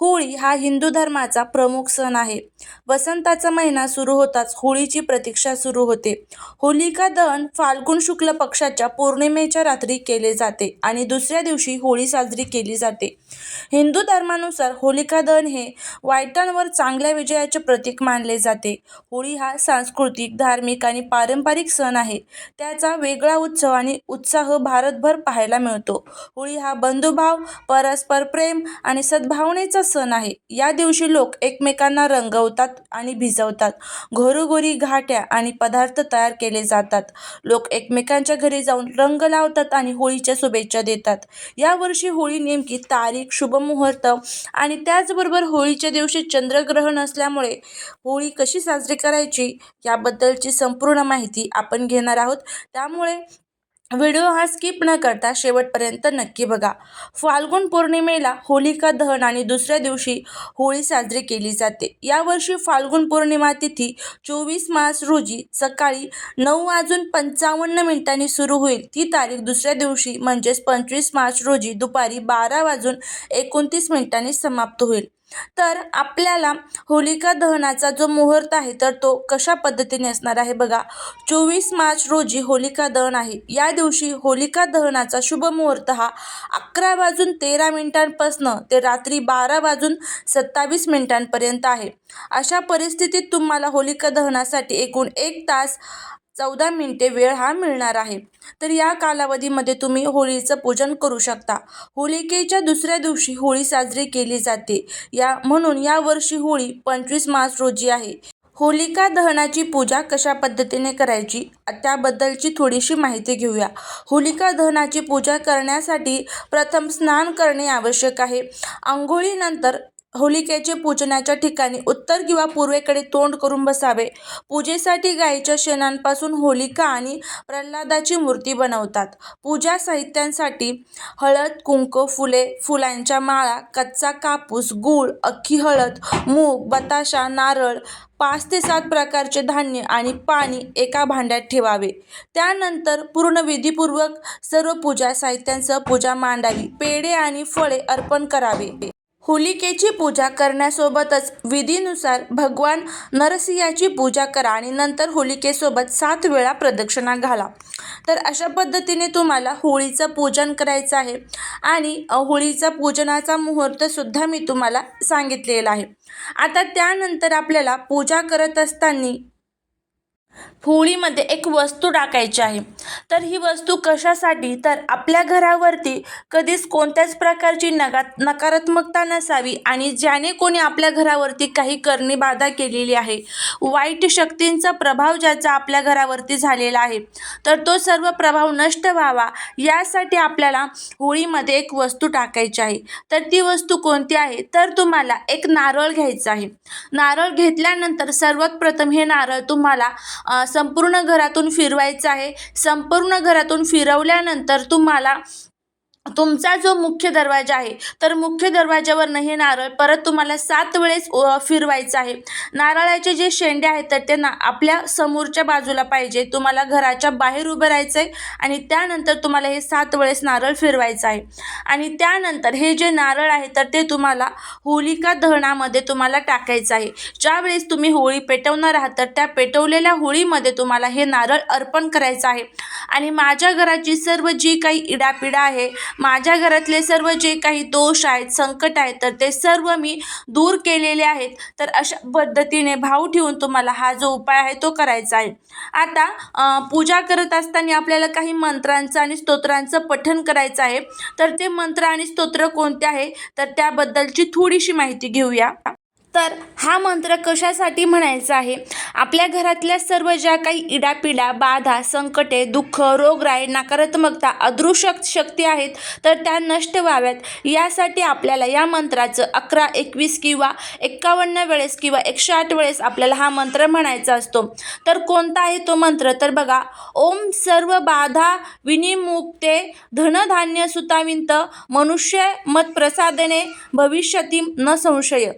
होळी हा हिंदू धर्माचा प्रमुख सण आहे. वसंताचा महिना सुरू होताच होळीची प्रतीक्षा सुरू होते. होलिका दहन फाल्गुन शुक्ल पक्षाच्या पौर्णिमेच्या रात्री केले जाते आणि दुसऱ्या दिवशी होळी साजरी केली जाते. हिंदू धर्मानुसार होलिका दहन हे वाईटांवर चांगल्या विजयाचे प्रतीक मानले जाते. होळी हा सांस्कृतिक धार्मिक आणि पारंपरिक सण आहे. त्याचा वेगळा उत्सव आणि उत्साह भारतभर पाहायला मिळतो. होळी हा बंधुभाव परस्पर प्रेम आणि सद्भावनेचा सण आहे. या दिवशी लोक एकमेकांना रंगवतात आणि भिजवतात. घरोघरी घाट्या आणि पदार्थ तयार केले जातात. लोक एकमेकांच्या घरी जाऊन रंग लावतात आणि होळीच्या शुभेच्छा देतात. यावर्षी होळी नेमकी तारीख शुभमुहूर्त आणि त्याचबरोबर होळीच्या दिवशी चंद्रग्रहण असल्यामुळे होळी कशी साजरी करायची याबद्दलची संपूर्ण माहिती आपण घेणार आहोत. त्यामुळे व्हिडिओ हा स्किप न करता शेवटपर्यंत नक्की बघा. फाल्गुन पौर्णिमेला होलिका दहन आणि दुसऱ्या दिवशी होळी साजरी केली जाते. यावर्षी फाल्गुन पौर्णिमा तिथी चोवीस मार्च रोजी सकाळी नऊ वाजून पंचावन्न मिनिटांनी सुरू होईल. ती तारीख दुसऱ्या दिवशी म्हणजेच पंचवीस मार्च रोजी दुपारी बारा वाजून एकोणतीस मिनिटांनी समाप्त होईल. तर आपल्याला होलिका दहनाचा जो मुहूर्त आहे तर तो कशा पद्धतीने असणार आहे बघा. चोवीस मार्च रोजी होलिका दहन आहे. या दिवशी होलिका दहनाचा शुभ मुहूर्त हा अकरा वाजून तेरा मिनिटांपासनं ते रात्री बारा वाजून सत्तावीस मिनिटांपर्यंत आहे. अशा परिस्थितीत तुम्हाला होलिका दहनासाठी एकूण एक तास चौदा मिनिटे वेळ हा मिळणार आहे. तर या कालावधीमध्ये तुम्ही होळीचं पूजन करू शकता. होलिकेच्या दुसऱ्या दिवशी होळी साजरी केली जाते. या म्हणून यावर्षी होळी पंचवीस मार्च रोजी आहे. होलिका दहनाची पूजा कशा पद्धतीने करायची? त्याबद्दलची थोडीशी माहिती घेऊया. होलिका दहनाची पूजा करण्यासाठी प्रथम स्नान करणे आवश्यक आहे. आंघोळीनंतर होलिकेचे पूजनाच्या ठिकाणी उत्तर किंवा पूर्वेकडे तोंड करून बसावे. पूजेसाठी गायीच्या शेणांपासून होलिका आणि प्रल्हादाची मूर्ती बनवतात. पूजा साहित्यांसाठी हळद कुंकू फुले फुलांच्या माळा कच्चा कापूस गूळ अख्खी हळद मूग बताशा नारळ पाच ते सात प्रकारचे धान्य आणि पाणी एका भांड्यात ठेवावे. त्यानंतर पूर्ण विधीपूर्वक सर्व पूजा साहित्यांसह पूजा मांडावी. पेढे आणि फळे अर्पण करावे. होलिकेची पूजा करण्यासोबतच विधीनुसार भगवान नरसिंहाची पूजा करा आणि नंतर होलिकेसोबत सात वेळा प्रदक्षिणा घाला. तर अशा पद्धतीने तुम्हाला होळीचं पूजन करायचं आहे आणि होळीचा पूजनाचा मुहूर्तसुद्धा मी तुम्हाला सांगितलेला आहे. आता त्यानंतर आपल्याला पूजा करत असताना होळीमध्ये एक वस्तू टाकायची आहे. तर ही वस्तू कशासाठी? तर आपल्या घरावरती कधीच कोणत्याच प्रकारची नगा नकारात्मकता नसावी आणि ज्याने कोणी आपल्या घरावरती काही करणी बाधा केलेली आहे. वाईट शक्तींचा प्रभाव ज्याचा आपल्या घरावरती झालेला आहे तर तो सर्व प्रभाव नष्ट व्हावा यासाठी आपल्याला होळीमध्ये एक वस्तू टाकायची आहे. तर ती वस्तू कोणती आहे? तर तुम्हाला एक नारळ घ्यायचा आहे. नारळ घेतल्यानंतर सर्वात प्रथम हे नारळ तुम्हाला संपूर्ण घरातून फिरवायचं आहे. संपूर्ण घरातून फिरवल्यानंतर तुम्हाला तुमचा जो मुख्य दरवाजा आहे तर मुख्य दरवाजावरनं हे नारळ परत तुम्हाला सात वेळेस फिरवायचं आहे. नारळाचे जे शेंडे आहेत तर ते ना आपल्या समोरच्या बाजूला पाहिजे. तुम्हाला घराच्या बाहेर उभं राहायचं आहे आणि त्यानंतर तुम्हाला हे सात वेळेस नारळ फिरवायचं आहे. आणि त्यानंतर हे जे नारळ आहे तर ते तुम्हाला होलिका दहनामध्ये तुम्हाला टाकायचं आहे. ज्यावेळेस तुम्ही होळी पेटवणार आहात तर त्या पेटवलेल्या होळीमध्ये तुम्हाला हे नारळ अर्पण करायचं आहे. आणि माझ्या घराची सर्व जी काही इडापिडा आहे माझ्या घरातले सर्व जे काही दोष आहेत संकट आहेत तर ते सर्व मी दूर केलेले आहेत. तर अशा पद्धतीने भाव ठेवून तुम्हाला हा जो उपाय आहे तो करायचा आहे. आता पूजा करत असताना आपल्याला काही मंत्रांचं आणि स्तोत्रांचं पठण करायचं आहे. तर ते मंत्र आणि स्तोत्र कोणते आहे? तर त्याबद्दलची थोडीशी माहिती घेऊया. तर हा मंत्र कशासाठी म्हणायचा आहे? आपल्या घरातल्या सर्व ज्या काही इडापिडा बाधा संकटे दुःख रोगराई नकारात्मकता अदृश्य शक्ती आहेत तर त्या नष्ट व्हाव्यात. यासाठी आपल्याला या मंत्राचं अकरा एकवीस किंवा एक्कावन्न वेळेस किंवा एकशे आठ वेळेस आपल्याला हा मंत्र म्हणायचा असतो. तर कोणता आहे तो मंत्र? तर बघा ओम सर्व बाधा विनिमुक्ते धनधान्य सुताविंत मनुष्य मत प्रसादने भविष्यती न संशय.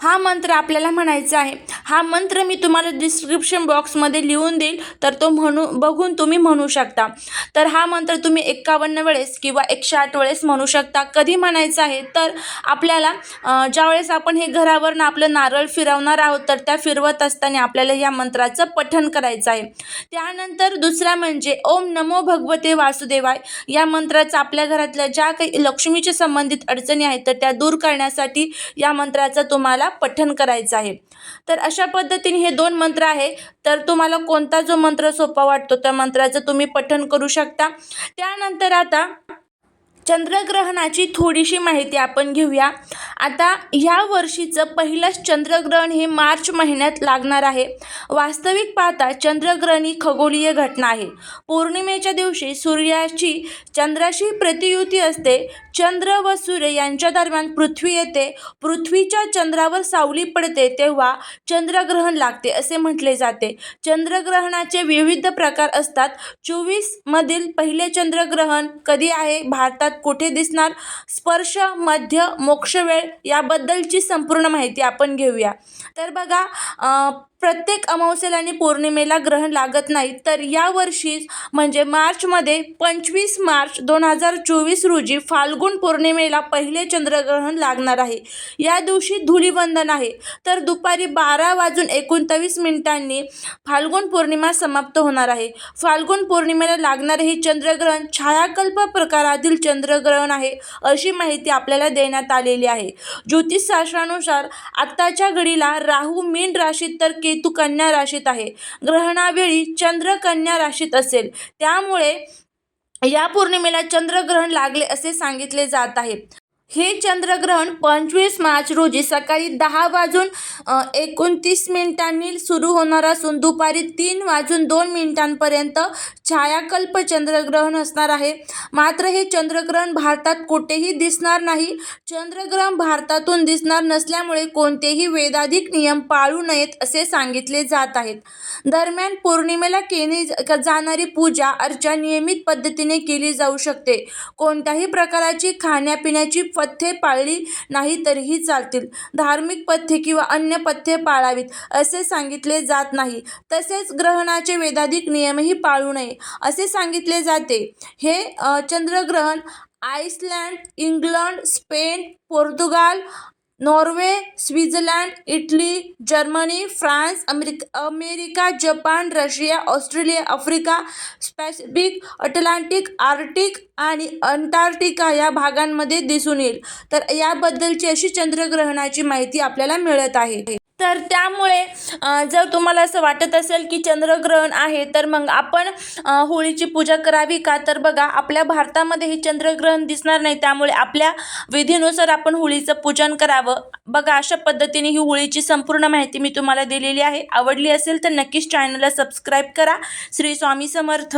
हा मंत्र आपल्याला म्हणायचा आहे. हा मंत्र मी तुम्हाला डिस्क्रिप्शन बॉक्समध्ये लिहून देईल. तर तो म्हणू बघून तुम्ही म्हणू शकता. तर हा मंत्र तुम्ही एक्कावन्न वेळेस किंवा एकशे आठ वेळेस म्हणू शकता. कधी म्हणायचं आहे? तर आपल्याला ज्यावेळेस आपण हे घरावरनं आपलं नारळ फिरवणार आहोत तर त्या फिरवत असताना आपल्याला या मंत्राचं पठण करायचं आहे. त्यानंतर दुसरा म्हणजे ओम नमो भगवते वासुदेवाय. या मंत्राचा आपल्या घरातल्या ज्या काही लक्ष्मीच्या संबंधित अडचणी आहेत तर त्या दूर करण्यासाठी या मंत्राचं तुम्हाला पठन करायचं आहे. तर अशा पद्धतीने हे दोन मंत्र आहे. तर तुम्हाला कोणता जो मंत्र सोपा वाटतो त्या मंत्राचं तुम्ही पठन करू शकता. त्यानंतर आता चंद्रग्रहणाची थोडीशी माहिती आपण घेऊया. आता ह्या वर्षीचं पहिलंच चंद्रग्रहण हे मार्च महिन्यात लागणार आहे. वास्तविक पाहता चंद्रग्रहण ही खगोलीय घटना आहे. पौर्णिमेच्या दिवशी सूर्याची चंद्राशी प्रतियुती असते. चंद्र व सूर्य यांच्या दरम्यान पृथ्वी येते. पृथ्वीच्या चंद्रावर सावली पडते तेव्हा चंद्रग्रहण लागते असे म्हटले जाते. चंद्रग्रहणाचे विविध प्रकार असतात. चोवीसमधील पहिले चंद्रग्रहण कधी आहे? भारतात कुठे दिसणार? स्पर्श मध्य मोक्षवेळ याबद्दलची संपूर्ण माहिती आपण घेऊया. तर बघा प्रत्येक अमावस्येला आणि पौर्णिमेला ग्रहण लागत नाही. तर यावर्षी म्हणजे मार्चमध्ये पंचवीस मार्च दोन हजार चोवीस रोजी फाल्गुन पौर्णिमेला पहिले चंद्रग्रहण लागणार आहे. या दिवशी धुलीवंदन आहे. तर दुपारी बारा वाजून एकोणतावीस मिनिटांनी फाल्गुन पौर्णिमा समाप्त होणार आहे. फाल्गुन पौर्णिमेला लागणारे हे चंद्रग्रहण छायाकल्प प्रकारातील चंद्रग्रहण आहे अशी माहिती आपल्याला देण्यात आलेली आहे. ज्योतिषशास्त्रानुसार आत्ताच्या घडीला राहू मीन राशीत तर के केतू कन्या राशीत आहे. ग्रहणावेळी चंद्र कन्या राशीत असेल. त्यामुळे या पौर्णिमेला चंद्रग्रहण लागले असे सांगितले जात आहे. हे चंद्रग्रहण पंचवीस मार्च रोजी सकाळी दहा वाजून एकोणतीस मिनिटांनी सुरू होणार असून दुपारी तीन वाजून दोन मिनिटांपर्यंत छायाकल्प चंद्रग्रहण असणार आहे. मात्र हे चंद्रग्रहण भारतात कुठेही दिसणार नाही. चंद्रग्रहण भारतातून दिसणार नसल्यामुळे कोणतेही वेदाधिक नियम पाळू नयेत असे सांगितले जात आहेत. दरम्यान पौर्णिमेला केली जाणारी पूजा अर्चा नियमित पद्धतीने केली जाऊ शकते. कोणत्याही प्रकाराची खाण्यापिण्याची पथ्ये पाळली नाही तरीही चालतील. धार्मिक पथ्ये किंवा अन्य पथ्ये पाळावीत असे सांगितले जात नाही. तसेच ग्रहणाचे वेदाधिक नियमही पाळू नये असे सांगितले जाते. हे चंद्रग्रहण Iceland England Spain Portugal Norway Switzerland Italy Germany France America America Japan Russia Australia Africa Pacific Atlantic Arctic आणि अंटार्क्टिका या भागांमध्ये दिसून येईल. तर याबद्दलची अशी चंद्रग्रहणाची माहिती आपल्याला मिळत आहे. तर त्यामुळे जर तुम्हाला असं वाटत असेल की चंद्रग्रहण आहे तर मग आपण होळीची पूजा करावी का? तर बघा आपल्या भारतामध्ये हे चंद्रग्रहण दिसणार नाही. त्यामुळे आपल्या विधीनुसार आपण होळीचं पूजन करावं. बघा अशा पद्धतीने ही होळीची संपूर्ण माहिती मी तुम्हाला दिलेली आहे. आवडली असेल तर नक्कीच चॅनलला सबस्क्राईब करा. श्री स्वामी समर्थ.